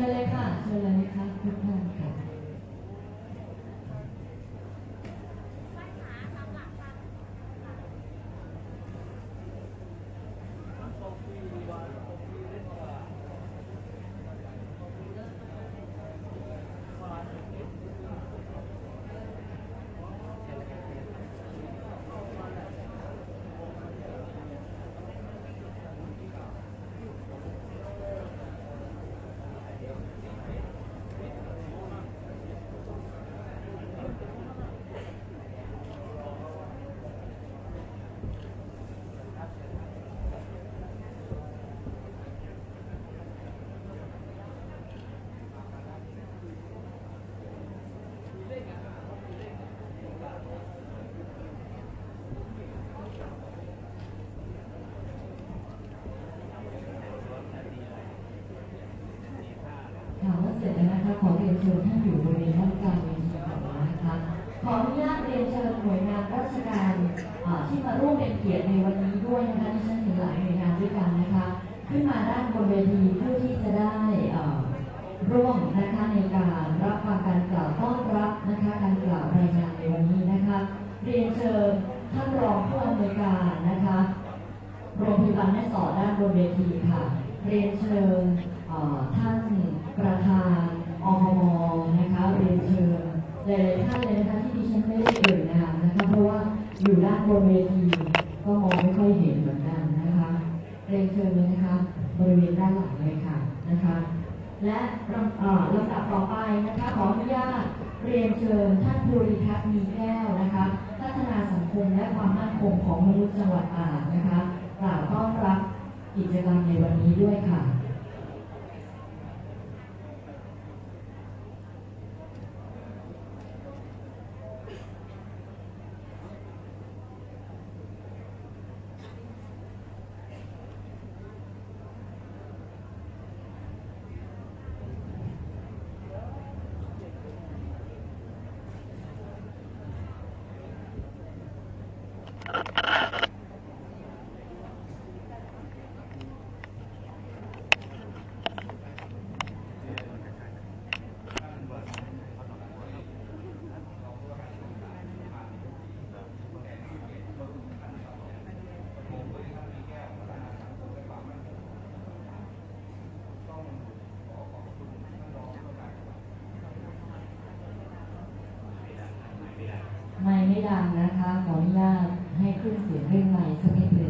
ชิญเลยค่ะเชิญเลยนะคะทุกท่านค่ะ ว่าเสร็จแล้วนะคะขอเรียนเชิญท่านอยู่บริเวณด้านกลางเวทีก่อนนะคะขออนุญาตเรียนเชิญหน่วยงานราชการที่มาร่วมเป็นเกียรติในวันนี้ด้วยนะคะที่ฉันเห็นหลายหน่วยงานด้วยกันนะคะ ขึ้นมาด้านบนเวทีเพื่อที่จะได้ร่วมนะคะในการรับฟังการกล่าวต้อนรับนะคะการกล่าวรายงานในวันนี้นะคะ เรียนเชิญท่านรองผู้อำนวยการนะคะโรงพยาบาลแม่สอดด้านบนเวทีค่ะ เรียนเชิญท่านประธานอพมนะคะ เรียนเชิญ หลายๆท่านเลยนะคะที่ดิฉันไม่ได้เอ่ยนามนะคะเพราะว่าอยู่ด้านบนเวทีก็มองไม่ค่อยเห็นเหมือนกันนะคะเรียนเชิญเลยนะคะบริเวณด้านหลังเลยค่ะนะคะ และลำดับต่อไปนะคะขออนุญาตเรียนเชิญท่านภูริทัศน์มีแก้วนะคะ พัฒนาสังคมและความมั่นคงของมนุษย์จังหวัดตากนะคะกล่าวต้อนรับกิจกรรมในวันนี้ด้วยค่ะ ไม่ไม่ดังนะคะ ขออนุญาตให้ขึ้นเสียงเร่องไมค์สักนิดหนึ่ง